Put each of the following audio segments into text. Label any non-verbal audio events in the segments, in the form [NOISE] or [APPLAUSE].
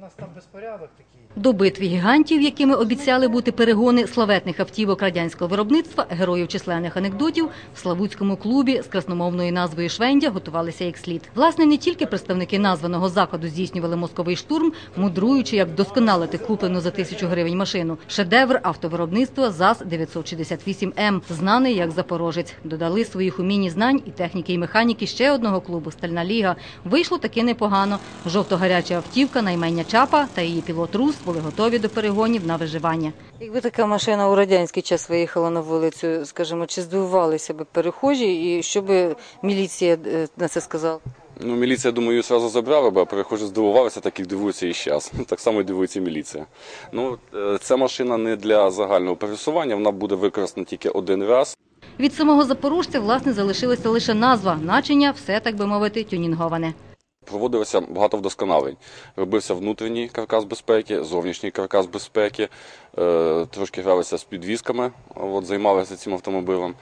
Нас там безпорядок такий. До битви гігантів, якими обіцяли бути перегони славетних автівок радянського виробництва, героїв численних анекдотів, в Славутському клубі з красномовною назвою Швендя готувалися як слід. Власне, не тільки представники названого закладу здійснювали мозковий штурм, мудруючи, як вдосконалити куплену за тисячу гривень машину. Шедевр автовиробництва ЗАЗ 968 М, знаний як Запорожець. Додали своїх умінь знань і техніки і механіки ще одного клубу Стальна Ліга. Вийшло таки непогано. Жовто-гаряча автівка, наймення чапа та її пілот Рус були готові до перегонів на виживання. Якби така машина у радянський час виїхала на вулицю, скажімо, чи здивувалися б перехожі, і що би міліція е, на це сказала? Ну, міліція, думаю, її одразу забрала, бо перехожі здивувалися, так як дивуються і зараз. [LAUGHS] Так само і дивується міліція. Ну, е, ця машина не для загального пересування, вона буде використана тільки один раз. Від самого запорожця, власне, залишилася лише назва, начиня, все, так би мовити, тюнінговане. Проводилося багато вдосконалень. Робився внутрішній каркас безпеки, зовнішній каркас безпеки, е, трошки гралися з підвісками, от, займалися цим автомобілем.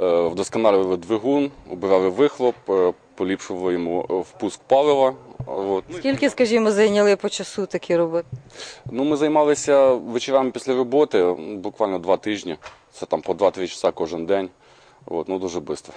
Е, Вдосконалювали двигун, обирали вихлоп, е, поліпшували йому впуск палива. От. Скільки, скажімо, зайняли по часу такі роботи? Ну, ми займалися вечорами після роботи, буквально два тижні. Це там по 2-3 часа кожен день. От, ну, дуже швидко.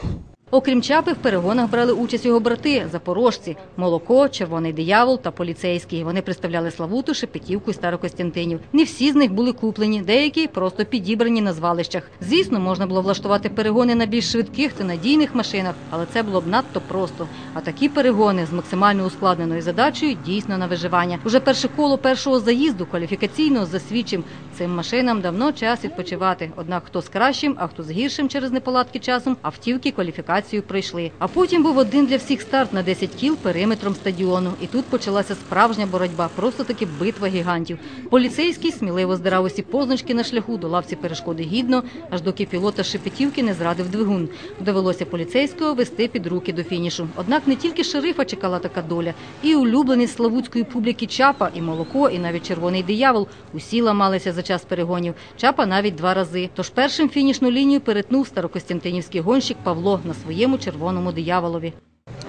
Окрім чапи, в перегонах брали участь його брати, запорожці, молоко, червоний диявол та поліцейський. Вони представляли Славуту, Шепетівку і Старокостянтинів. Не всі з них були куплені, деякі просто підібрані на звалищах. Звісно, можна було влаштувати перегони на більш швидких та надійних машинах, але це було б надто просто. А такі перегони з максимально ускладненою задачею дійсно на виживання. Уже перше коло першого заїзду кваліфікаційно засвідчив, цим машинам давно час відпочивати. Однак хто з кращим, а хто з гіршим через неполадки часом, автівки кваліфікацію пройшли. А потім був один для всіх старт на 10 кіл периметром стадіону. І тут почалася справжня боротьба, просто таки битва гігантів. Поліцейський сміливо здирав усі позначки на шляху, долав ці перешкоди гідно, аж доки пілота Шепетівки не зрадив двигун. Довелося поліцейського вести під руки до фінішу. Однак не тільки шерифа чекала така доля, і улюблений славутської публіки Чапа, і молоко, і навіть червоний диявол усі ламалися за час перегонів. Чапа навіть два рази. Тож першим фінішну лінію перетнув старокостянтинівський гонщик Павло на своєму червоному дияволові.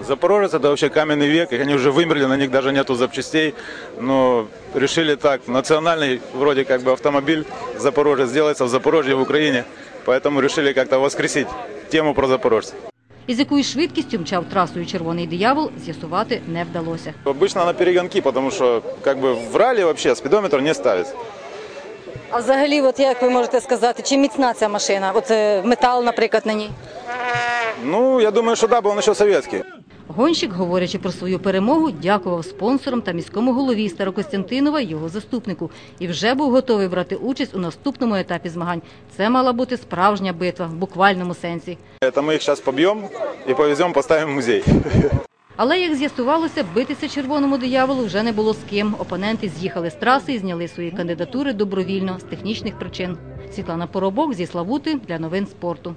Запорожец это вообще каменный век, и они уже вымерли, на них даже нету запчастей. Но решили так, национальный вроде как бы автомобиль Запорожец сделается в Запорожье, в Украине. Поэтому решили как-то воскресить тему про запорожца. Із якою швидкістю мчав трасою червоний диявол, з'ясувати не вдалося. Обычно на перегонки, потому что как бы в ралли вообще спидометр не ставится. А взагалі, от як ви можете сказати, чи міцна ця машина? От е, метал, наприклад, на ній? Ну, я думаю, что да, был он еще советский. Гонщик, говорячи про свою перемогу, дякував спонсорам та міському голові Старокостянтинова й його заступнику і вже був готовий брати участь у наступному етапі змагань. Це мала бути справжня битва в буквальному сенсі. Это мы их сейчас побьем и повезем, поставим в музей. Але як з'ясувалося, битися червоному дияволу вже не було з ким. Опоненти з'їхали з траси і зняли свої кандидатури добровільно з технічних причин. Світлана Поробок зі Славути для новин спорту.